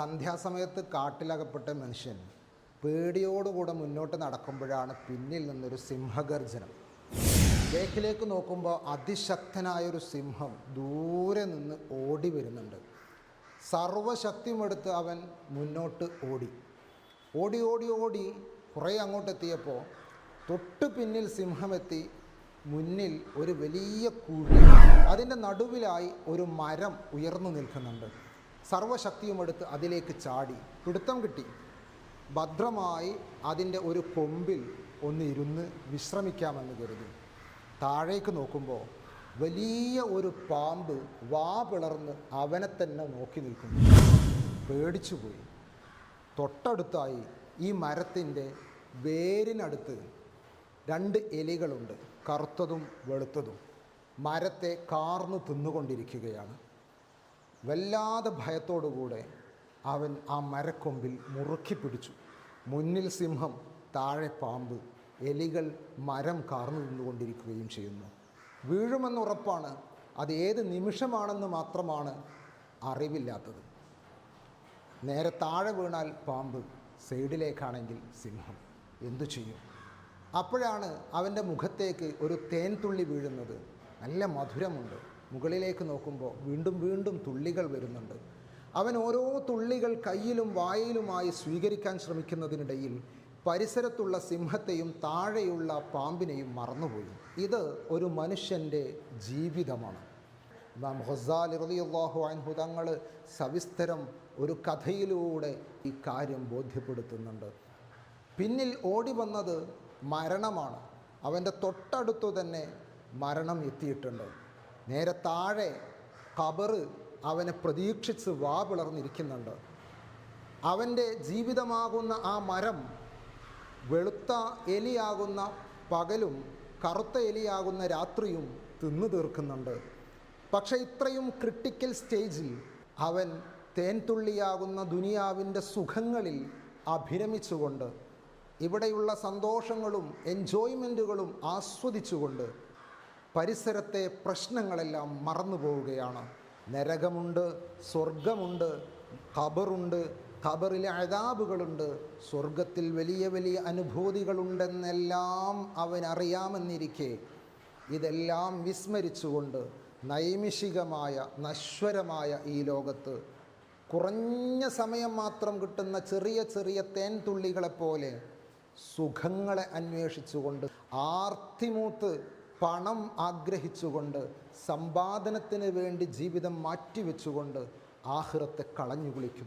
സന്ധ്യാസമയത്ത് കാട്ടിലകപ്പെട്ട മനുഷ്യൻ പേടിയോടുകൂടെ മുന്നോട്ട് നടക്കുമ്പോഴാണ് പിന്നിൽ നിന്നൊരു സിംഹഗർജനം. ബേക്കിലേക്ക് നോക്കുമ്പോൾ അതിശക്തനായൊരു സിംഹം ദൂരെ നിന്ന് ഓടി വരുന്നുണ്ട്. സർവശക്തിയുമെടുത്ത് അവൻ മുന്നോട്ട് ഓടി. ഓടി ഓടി ഓടി കുറേ അങ്ങോട്ടെത്തിയപ്പോൾ തൊട്ട് പിന്നിൽ സിംഹമെത്തി മുന്നിൽ ഒരു വലിയ കുഴി അതിന്റെ നടുവിലായി ഒരു മരം ഉയർന്നു നിൽക്കുന്നുണ്ട്. സർവശക്തിയുമെടുത്ത് അതിലേക്ക് ചാടി. പിടുത്തം കിട്ടി. ഭദ്രമായി അതിന്റെ ഒരു കൊമ്പിൽ ഒന്ന് ഇരുന്ന് വിശ്രമിക്കാമെന്ന് കരുതി. താഴേക്ക് നോക്കുമ്പോൾ വലിയ ഒരു പാമ്പ് വാ പിളർന്ന് അവനെ തന്നെ നോക്കി നിൽക്കുന്നു. പേടിച്ചുപോയി തൊട്ടടുത്തായി ഈ മരത്തിന്റെ വേരിനടുത്ത് രണ്ട് എലികളുണ്ട്. കറുത്തതും വെളുത്തതും. മരത്തെ കാർന്നു തിന്നുകൊണ്ടിരിക്കുകയാണ്. വല്ലാതെ ഭയത്തോടുകൂടെ അവൻ ആ മരക്കൊമ്പിൽ മുറുക്കി പിടിച്ചു. മുന്നിൽ സിംഹം താഴെ പാമ്പ് എലികൾ മരം കാർന്നു നിന്നുകൊണ്ടിരിക്കുകയും ചെയ്യുന്നു. വീഴുമെന്നുറപ്പാണ് അത് ഏത് നിമിഷമാണെന്ന് മാത്രമാണ് അറിവില്ലാത്തത്. നേരെ താഴെ വീണാൽ പാമ്പ് സൈഡിലേക്കാണെങ്കിൽ സിംഹം. എന്തു ചെയ്യും? അപ്പോഴാണ് അവന്റെ മുഖത്തേക്ക് ഒരു തേൻ തുള്ളി വീഴുന്നത്. നല്ല മധുരമുണ്ട്. മുകളിലേക്ക് നോക്കുമ്പോൾ വീണ്ടും വീണ്ടും തുള്ളികൾ വരുന്നുണ്ട്. അവൻ ഓരോ തുള്ളികൾ കയ്യിലും വായയിലുമായി സ്വീകരിക്കാൻ ശ്രമിക്കുന്നതിനിടയിൽ പരിസരത്തുള്ള സിംഹത്തെയും താഴെയുള്ള പാമ്പിനെയും മറന്നുപോയി. ഇത് ഒരു മനുഷ്യന്റെ ജീവിതമാണ്. ഇമാം ഹൊസാൽ റളിയല്ലാഹു അൻഹു തങ്ങൾ സവിസ്തരം ഒരു കഥയിലൂടെ ഈ കാര്യം ബോധ്യപ്പെടുത്തുന്നുണ്ട്. പിന്നിൽ ഓടി വന്നത് മരണമാണ്. അവന്റെ തൊട്ടടുത്തു തന്നെ മരണം എത്തിയിട്ടുണ്ട്. നേരെ താഴെ ഖബറ് അവനെ പ്രതീക്ഷിച്ച് വാ പിളർന്നിരിക്കുന്നുണ്ട്. അവന്റെ ജീവിതമാകുന്ന ആ മരം വെളുത്ത എലിയാകുന്ന പകലും കറുത്ത എലിയാകുന്ന രാത്രിയും തിന്നു തീർക്കുന്നുണ്ട്. പക്ഷെ ഇത്രയും ക്രിട്ടിക്കൽ സ്റ്റേജിൽ അവൻ തേൻതുള്ളിയാകുന്ന ദുനിയാവിന്റെ സുഖങ്ങളിൽ അഭിരമിച്ചുകൊണ്ട് ഇവിടെയുള്ള സന്തോഷങ്ങളും എൻജോയ്മെന്റുകളും ആസ്വദിച്ചുകൊണ്ട് പരിസരത്തെ പ്രശ്നങ്ങളെല്ലാം മറന്നു പോവുകയാണ്. നരകമുണ്ട് സ്വർഗമുണ്ട് ഖബറുണ്ട് ഖബറിലെ അഴതാബുകളുണ്ട് സ്വർഗത്തിൽ വലിയ വലിയ അനുഭൂതികളുണ്ടെന്നെല്ലാം അവൻ അറിയാമെന്നിരിക്കെ ഇതെല്ലാം വിസ്മരിച്ചുകൊണ്ട് നൈമിഷികമായ നശ്വരമായ ഈ ലോകത്ത് കുറഞ്ഞ സമയം മാത്രം കിട്ടുന്ന ചെറിയ ചെറിയ തേൻ തുള്ളികളെപ്പോലെ സുഖങ്ങളെ അന്വേഷിച്ചുകൊണ്ട് ആർത്തിമൂത്ത് പണം ആഗ്രഹിച്ചുകൊണ്ട് സമ്പാദനത്തിന് വേണ്ടി ജീവിതം മാറ്റിവെച്ചുകൊണ്ട് ആഹ്റത്തെ കളഞ്ഞു കുളിക്കും.